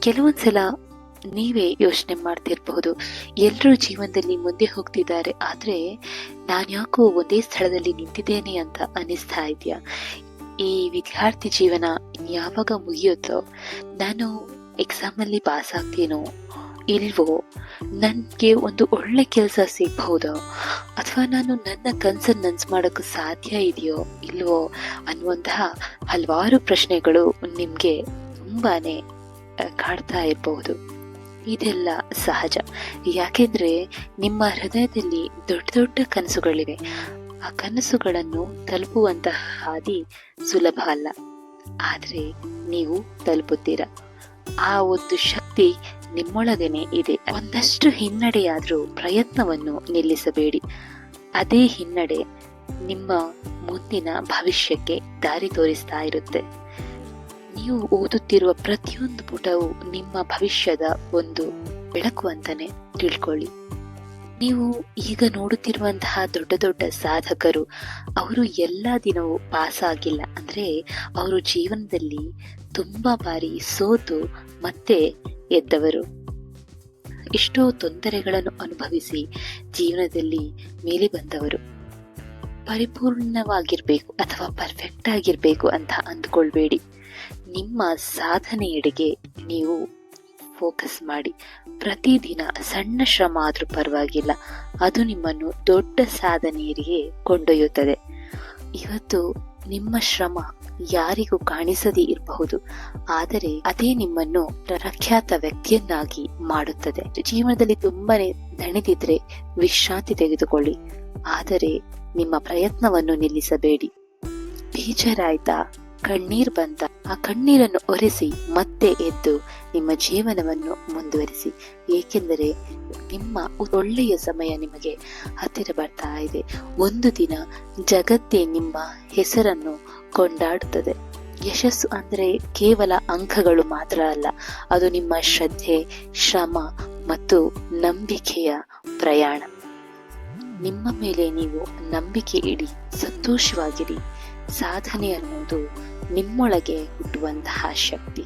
ಕೆಲವೊಂದ್ಸಲ ನೀವೇ ಯೋಚನೆ ಮಾಡ್ತಿರಬಹುದು. ಎಲ್ಲರೂ ಜೀವನದಲ್ಲಿ ಮುಂದೆ ಹೋಗ್ತಿದ್ದಾರೆ. ಆದರೆ ನಾನು ಯಾಕೋ ಒಂದೇ ಸ್ಥಳದಲ್ಲಿ ನಿಂತಿದ್ದೇನೆ ಅಂತ ಅನಿಸ್ತಾ ಇದೆಯಾ? ಈ ವಿದ್ಯಾರ್ಥಿ ಜೀವನ ಯಾವಾಗ ಮುಗಿಯುತ್ತೋ ನಾನು ಎಕ್ಸಾಮಲ್ಲಿ ಪಾಸ್ ಆಗ್ತೀನೋ ಇಲ್ವೋ ನನಗೆ ಒಂದು ಒಳ್ಳೆ ಕೆಲಸ ಸಿಗ್ಬಹುದೋ ಅಥವಾ ನಾನು ನನ್ನ ಕನ್ಸನ್ನು ನನ್ಸ್ ಮಾಡೋಕ್ಕೆ ಸಾಧ್ಯ ಇದೆಯೋ ಇಲ್ವೋ ಅನ್ನುವಂತಹ ಹಲವಾರು ಪ್ರಶ್ನೆಗಳು ನಿಮಗೆ ತುಂಬಾನೇ ಆ, ಕಾಡ್ತಾ ಇರಬಹುದು ಇದೆಲ್ಲ ಸಹಜ. ಯಾಕೆಂದ್ರೆ ನಿಮ್ಮ ಹೃದಯದಲ್ಲಿ ದೊಡ್ಡ ದೊಡ್ಡ ಕನಸುಗಳಿವೆ. ಆ ಕನಸುಗಳನ್ನು ತಲುಪುವಂತಹ ಹಾದಿ ಸುಲಭ ಅಲ್ಲ. ಆದ್ರೆ ನೀವು ತಲುಪುತ್ತೀರ? ಆ ಒಂದು ಶಕ್ತಿ ನಿಮ್ಮೊಳಗನೆ ಇದೆ. ಒಂದಷ್ಟು ಹಿನ್ನಡೆಯಾದ್ರೂ ಪ್ರಯತ್ನವನ್ನು ನಿಲ್ಲಿಸಬೇಡಿ. ಅದೇ ಹಿನ್ನಡೆ ನಿಮ್ಮ ಮುಂದಿನ ಭವಿಷ್ಯಕ್ಕೆ ದಾರಿ ತೋರಿಸ್ತಾ ಇರುತ್ತೆ. ನೀವು ಓದುತ್ತಿರುವ ಪ್ರತಿಯೊಂದು ಪುಟವು ನಿಮ್ಮ ಭವಿಷ್ಯದ ಒಂದು ಬೆಳಕು ಅಂತಾನೆ ತಿಳ್ಕೊಳ್ಳಿ. ನೀವು ಈಗ ನೋಡುತ್ತಿರುವಂತಹ ದೊಡ್ಡ ದೊಡ್ಡ ಸಾಧಕರು, ಅವರು ಎಲ್ಲ ದಿನವೂ ಪಾಸ್ ಆಗಿಲ್ಲ ಅಂದ್ರೆ ಅವರು ಜೀವನದಲ್ಲಿ ತುಂಬಾ ಬಾರಿ ಸೋತು ಮತ್ತೆ ಎದ್ದವರು. ಎಷ್ಟೋ ತೊಂದರೆಗಳನ್ನು ಅನುಭವಿಸಿ ಜೀವನದಲ್ಲಿ ಮೇಲೆ ಬಂದವರು. ಪರಿಪೂರ್ಣವಾಗಿರ್ಬೇಕು ಅಥವಾ ಪರ್ಫೆಕ್ಟ್ ಆಗಿರಬೇಕು ಅಂತ ಅಂದ್ಕೊಳ್ಬೇಡಿ. ನಿಮ್ಮ ಸಾಧನೆಯೆಡೆಗೆ ನೀವು ಫೋಕಸ್ ಮಾಡಿ. ಪ್ರತಿದಿನ ಸಣ್ಣ ಶ್ರಮ ಆದರೂ ಪರವಾಗಿಲ್ಲ. ಅದು ನಿಮ್ಮನ್ನು ದೊಡ್ಡ ಸಾಧನೆಯರಿಗೆ ಕೊಂಡೊಯ್ಯುತ್ತದೆ. ಇವತ್ತು ನಿಮ್ಮ ಶ್ರಮ ಯಾರಿಗೂ ಕಾಣಿಸದೇ ಇರಬಹುದು. ಆದರೆ ಅದೇ ನಿಮ್ಮನ್ನು ಪ್ರಖ್ಯಾತ ವ್ಯಕ್ತಿಯನ್ನಾಗಿ ಮಾಡುತ್ತದೆ. ಜೀವನದಲ್ಲಿ ತುಂಬಾನೇ ದಣಿದಿದ್ರೆ ವಿಶ್ರಾಂತಿ ತೆಗೆದುಕೊಳ್ಳಿ. ಆದರೆ ನಿಮ್ಮ ಪ್ರಯತ್ನವನ್ನು ನಿಲ್ಲಿಸಬೇಡಿ. ಬೇಜಾರಾಯ್ತಾ? ಕಣ್ಣೀರ್ ಬಂತ ಆ ಕಣ್ಣೀರನ್ನು ಒರೆಸಿ ಮತ್ತೆ ಎದ್ದು ನಿಮ್ಮ ಜೀವನವನ್ನು ಮುಂದುವರಿಸಿ. ಏಕೆಂದರೆ ನಿಮ್ಮ ಒಳ್ಳೆಯ ಸಮಯ ನಿಮಗೆ ಹತ್ತಿರ ಬರ್ತಾ ಇದೆ. ಒಂದು ದಿನ ಜಗತ್ತೇ ನಿಮ್ಮ ಹೆಸರನ್ನು ಕೊಂಡಾಡುತ್ತದೆ. ಯಶಸ್ಸು ಅಂದರೆ ಕೇವಲ ಅಂಕಗಳು ಮಾತ್ರ ಅಲ್ಲ, ಅದು ನಿಮ್ಮ ಶ್ರದ್ಧೆ, ಶ್ರಮ ಮತ್ತು ನಂಬಿಕೆಯ ಪ್ರಯಾಣ. ನಿಮ್ಮ ಮೇಲೆ ನೀವು ನಂಬಿಕೆ ಇಡಿ ಸಂತೋಷವಾಗಿರಿ. ಸಾಧನೆ ಅನ್ನೋದು ನಿಮ್ಮೊಳಗೆ ಹುಟ್ಟುವಂತಹ ಶಕ್ತಿ.